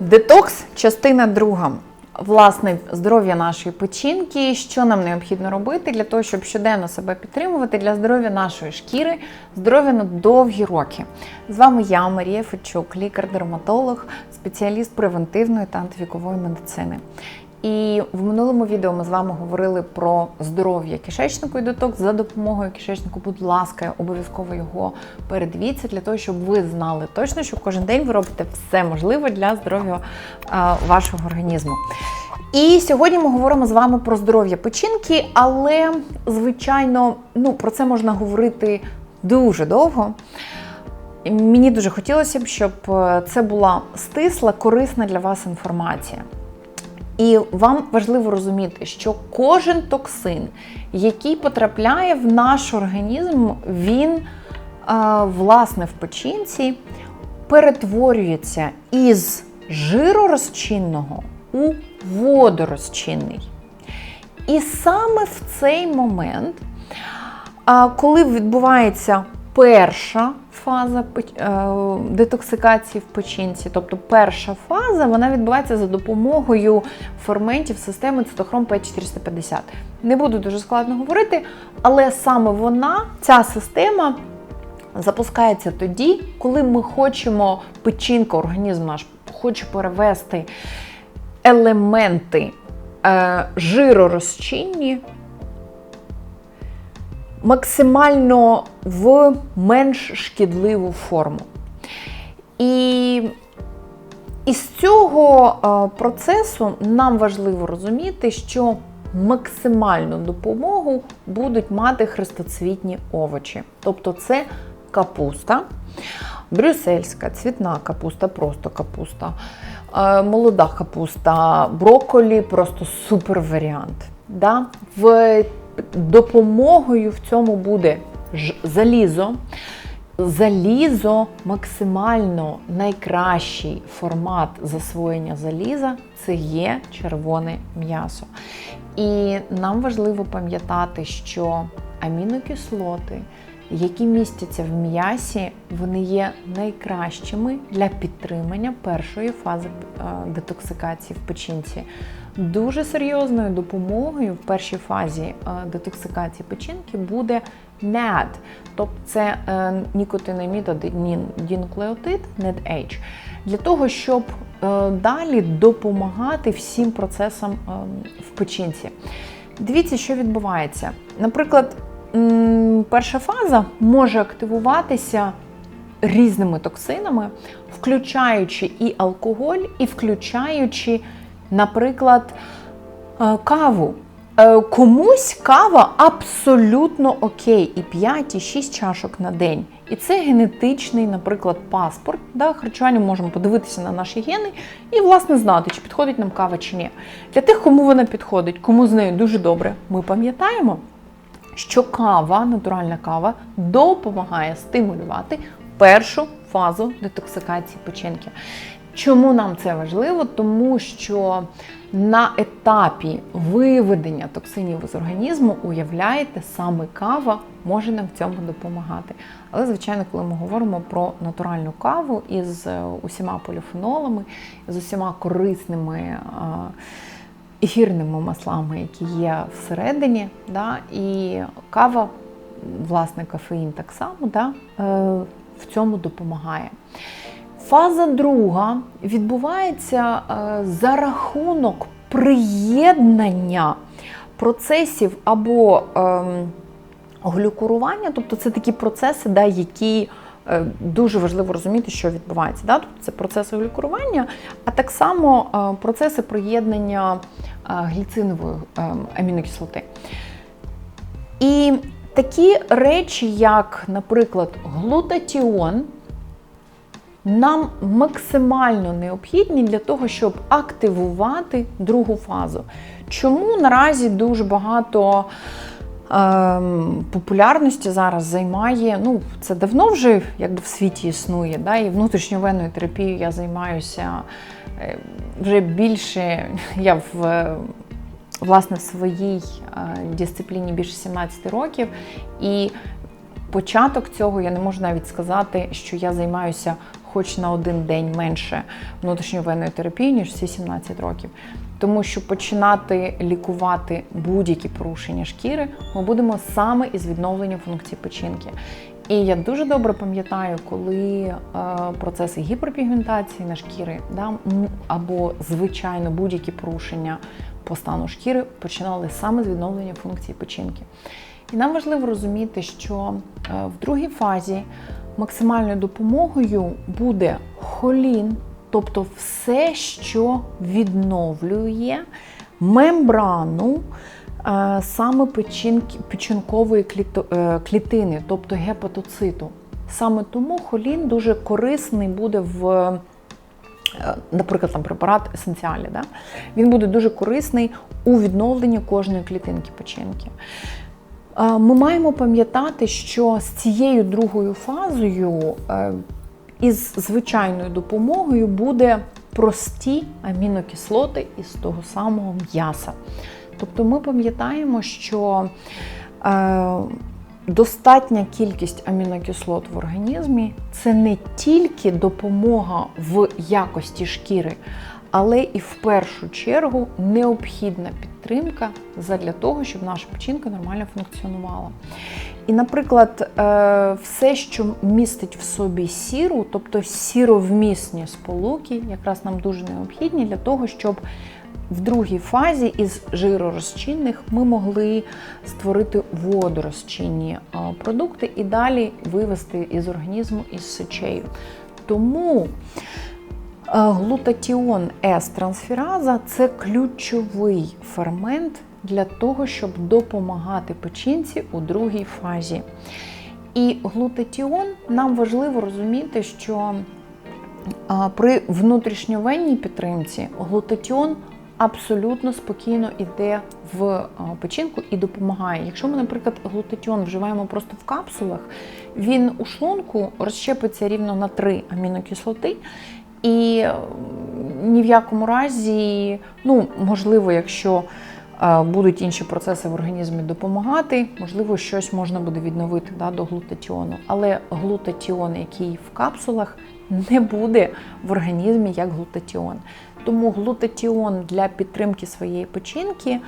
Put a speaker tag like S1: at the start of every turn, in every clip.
S1: Детокс, частина друга. Власне, здоров'я нашої печінки, що нам необхідно робити для того, щоб щоденно себе підтримувати для здоров'я нашої шкіри, здоров'я на довгі роки. З вами я, Марія Фечук, лікар-дерматолог, спеціаліст превентивної та антивікової медицини. І в минулому відео ми з вами говорили про здоров'я кишечнику і детокс за допомогою кишечнику. Будь ласка, обов'язково його передивіться для того, щоб ви знали точно, що кожен день ви робите все можливе для здоров'я вашого організму. І сьогодні ми говоримо з вами про здоров'я печінки, але, звичайно, ну, про це можна говорити дуже довго. Мені дуже хотілося б, щоб е, це була стисла, корисна для вас інформація. І вам важливо розуміти, що кожен токсин, який потрапляє в наш організм, він власне в печінці перетворюється із жиророзчинного у водорозчинний. І саме в цей момент, коли відбувається перша фаза детоксикації в печінці, тобто перша фаза, вона відбувається за допомогою ферментів системи цитохром П450. Не буду дуже складно говорити, але саме вона, ця система. Запускається тоді, коли ми хочемо, печінка, організм наш хоче перевести елементи е, жиророзчинні максимально в менш шкідливу форму. І із цього процесу нам важливо розуміти, що максимальну допомогу будуть мати хрестоцвітні овочі. Тобто це капуста, брюссельська, цвітна капуста, просто капуста, молода капуста, брокколі просто супер варіант. Да? В допомогою в цьому буде залізо. Залізо максимально найкращий формат засвоєння заліза це є червоне м'ясо. І нам важливо пам'ятати, що амінокислоти, які містяться в м'ясі, вони є найкращими для підтримання першої фази е, детоксикації в печінці. Дуже серйозною допомогою в першій фазі е, детоксикації печінки буде NAD, тобто це е, нікотинамід дінуклеотид NADH, для того, щоб далі допомагати всім процесам в печінці. Дивіться, що відбувається. Наприклад, перша фаза може активуватися різними токсинами, включаючи і алкоголь, і включаючи, наприклад, е, каву. Е, комусь кава абсолютно окей, і 5, і 6 чашок на день. І це генетичний, наприклад, паспорт. Да, Харчування можемо подивитися на наші гени і, власне, знати, чи підходить нам кава чи ні. Для тих, кому вона підходить, кому з нею дуже добре, ми пам'ятаємо, що кава, натуральна кава, допомагає стимулювати першу фазу детоксикації печінки. Чому нам це важливо? Тому що на етапі виведення токсинів з організму, уявляєте, саме кава може нам в цьому допомагати. Але, звичайно, коли ми говоримо про натуральну каву із е, усіма поліфенолами, з усіма корисними ефірними маслами, які є всередині, да, і кава, власне, кофеїн так само да, е, в цьому допомагає. Фаза друга відбувається е, за рахунок приєднання процесів або ем, глюкурування, тобто це такі процеси, да, які дуже важливо розуміти, що відбувається. Да? Тобто Це процеси глюкурування, а так само процеси приєднання гліцинової ем, амінокислоти. І такі речі, як, наприклад, глутатіон, нам максимально необхідні для того, щоб активувати другу фазу. Чому наразі дуже багато популярності зараз займає, ну, це давно вже якби в світі існує, да, і внутрішньовенною терапією я займаюся е, вже більше, я в власне в своїй е, дисципліні більше 17 років. І початок цього я не можу навіть сказати, що я займаюся хоч на один день менше внутрішньовенної терапії, ніж всі 17 років. Тому що починати лікувати будь-які порушення шкіри ми будемо саме із відновлення функції печінки. І я дуже добре пам'ятаю, коли е, процеси гіперпігментації на шкіри да, або звичайно будь-які порушення по стану шкіри починали саме з відновлення функції печінки. І нам важливо розуміти, що е, в другій фазі максимальною допомогою буде холін, тобто все, що відновлює мембрану е, саме печінки, печінкової е, клітини, тобто гепатоциту. Саме тому холін дуже корисний буде в. е, Наприклад, там препарат есенціалі, да? він буде дуже корисний у відновленні кожної клітинки печінки. Ми маємо пам'ятати, що з цією другою фазою із звичайною допомогою буде прості амінокислоти із того самого м'яса. Тобто ми пам'ятаємо, що е, достатня кількість амінокислот в організмі це не тільки допомога в якості шкіри, але і в першу чергу необхідна підтримка для того, щоб наша печінка нормально функціонувала. І, наприклад, е, все, що містить в собі сіру, тобто сіровмісні сполуки, якраз нам дуже необхідні для того, щоб в другій фазі із жиророзчинних ми могли створити водорозчинні е, продукти і далі вивести із організму із сечею. Тому е, глутатіон С-трансфераза це ключовий фермент для того, щоб допомагати печінці у другій фазі. І глутатіон нам важливо розуміти, що при внутрішньовенній підтримці глутатіон абсолютно спокійно йде в печінку і допомагає. Якщо ми, наприклад, глутатіон вживаємо просто в капсулах, він у шлунку розщепиться рівно на 3 амінокислоти. І ні в якому разі, ну, можливо, якщо будуть інші процеси в організмі допомагати, можливо, щось можна буде відновити да, до глутатіону. Але глутатіон, який в капсулах, не буде в організмі як глутатіон. Тому глутатіон для підтримки своєї печінки.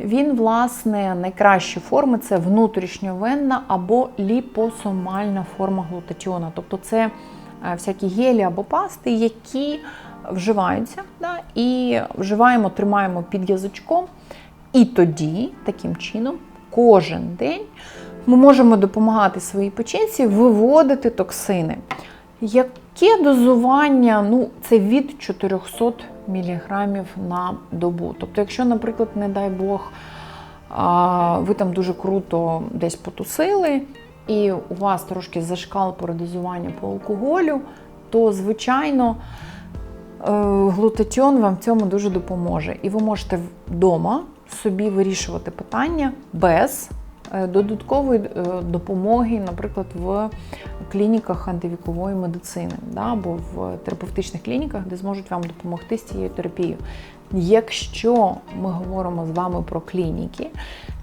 S1: Він, власне, найкращі форми це внутрішньовенна або ліпосомальна форма глутатіона. Тобто це е, всякі гелі або пасти, які вживаються, да, і вживаємо, тримаємо під язичком. І тоді, таким чином, кожен день ми можемо допомагати своїй печінці виводити токсини. Яке дозування? Ну, це від 400 мг на добу. Тобто, якщо, наприклад, не дай Бог, ви там дуже круто десь потусили, і у вас трошки зашкал передозування по алкоголю, то, звичайно, глутатіон вам в цьому дуже допоможе. І ви можете вдома собі вирішувати питання без е, додаткової е, допомоги, наприклад, в клініках антивікової медицини да, або в терапевтичних клініках, де зможуть вам допомогти з цією терапією. Якщо ми говоримо з вами про клініки,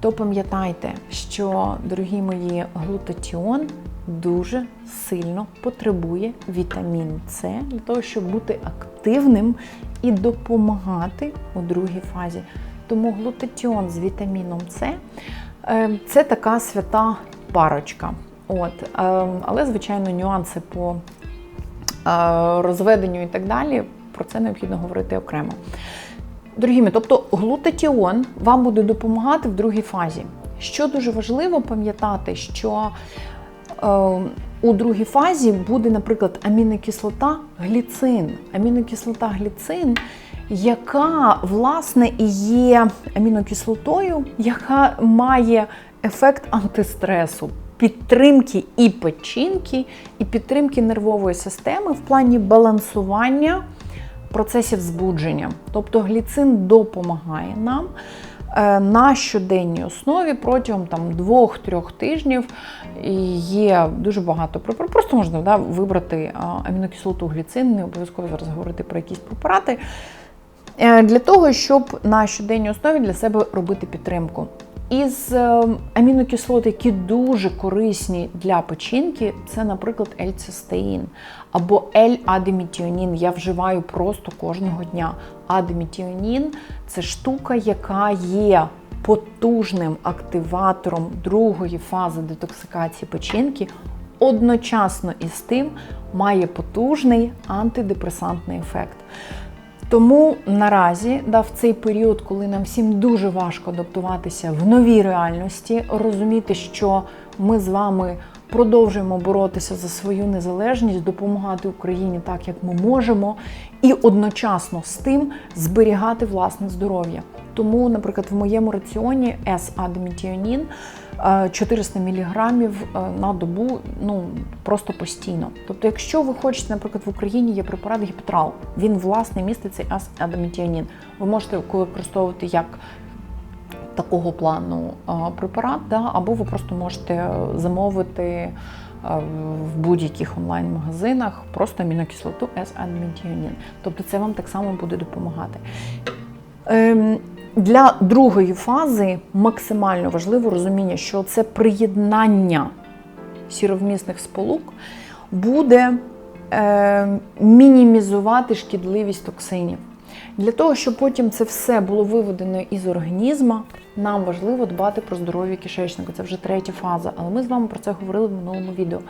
S1: то пам'ятайте, що, дорогі мої, глутатіон дуже сильно потребує вітамін С для того, щоб бути активним і допомагати у другій фазі. Тому глутатіон з вітаміном С е, це така свята парочка. От, е, але, звичайно, нюанси по е, розведенню і так далі. Про це необхідно говорити окремо. Дорогі мої, тобто глутатіон вам буде допомагати в другій фазі. Що дуже важливо пам'ятати, що у другій фазі буде, наприклад, амінокислота гліцин. Амінокислота гліцин, яка, власне, і є амінокислотою, яка має ефект антистресу. Підтримки і печінки, і підтримки нервової системи в плані балансування процесів збудження. Тобто гліцин допомагає нам е, на щоденній основі протягом там, 2-3 тижнів. Є дуже багато препаратів. Просто можна да, вибрати амінокислоту гліцин, не обов'язково зараз говорити про якісь препарати. е, Для того, щоб на щоденній основі для себе робити підтримку. Із е, амінокислот, які дуже корисні для печінки, це, наприклад, L-цистеїн або L-адемітіонін. Я вживаю просто кожного дня. Адемітіонін це штука, яка є потужним активатором другої фази детоксикації печінки. Одночасно із тим має потужний антидепресантний ефект. Тому наразі, да, в цей період, коли нам всім дуже важко адаптуватися в новій реальності, розуміти, що ми з вами продовжуємо боротися за свою незалежність, допомагати Україні так, як ми можемо, і одночасно з тим зберігати власне здоров'я. Тому, наприклад, в моєму раціоні С-адемітіонін 400 мг на добу, ну просто постійно. Тобто, якщо ви хочете, наприклад, в Україні є препарат гіпотрал, він власне містить цей адемітіонін. Ви можете використовувати як такого плану препарат, да, або ви просто можете замовити в будь-яких онлайн-магазинах просто амінокислоту С-адемітіонін. Тобто це вам так само буде допомагати. Для другої фази максимально важливо розуміння, що це приєднання сіровмісних сполук буде е, мінімізувати шкідливість токсинів. Для того, щоб потім це все було виведено із організму, нам важливо дбати про здоров'я кишечника. Це вже третя фаза, але ми з вами про це говорили в минулому відео.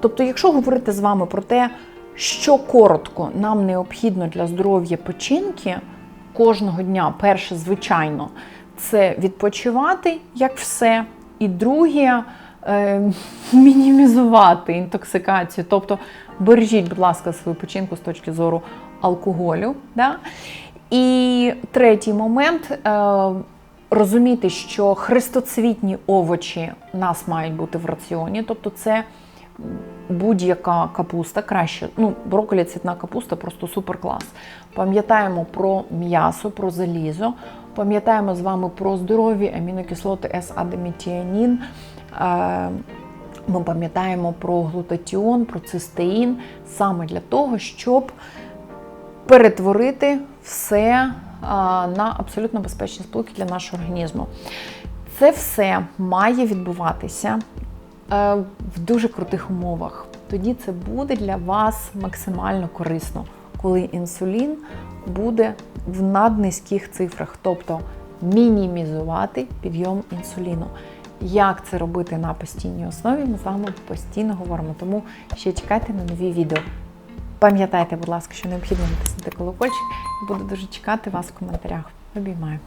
S1: Тобто, якщо говорити з вами про те, що коротко нам необхідно для здоров'я печінки кожного дня, перше, звичайно, це відпочивати як все, і друге е, мінімізувати інтоксикацію. Тобто бережіть, будь ласка, свою печінку з точки зору алкоголю. Да? І третій момент. Е, Розуміти, що хрестоцвітні овочі у нас мають бути в раціоні, тобто це будь-яка капуста краще. Ну, брокколі, цвітна капуста просто супер клас. Пам'ятаємо про м'ясо, про залізо, пам'ятаємо з вами про здорові амінокислоти С-адемітіанін. Е, Ми пам'ятаємо про глутатіон, про цистеїн саме для того, щоб перетворити все на абсолютно безпечні сполуки для нашого організму. Це все має відбуватися е, в дуже крутих умовах. Тоді це буде для вас максимально корисно, коли інсулін буде в наднизьких цифрах, тобто мінімізувати підйом інсуліну. Як це робити на постійній основі, ми з вами постійно говоримо, тому ще чекайте на нові відео. Пам'ятайте, будь ласка, що необхідно натиснути колокольчик. Буду дуже чекати вас в коментарях. Обіймаю.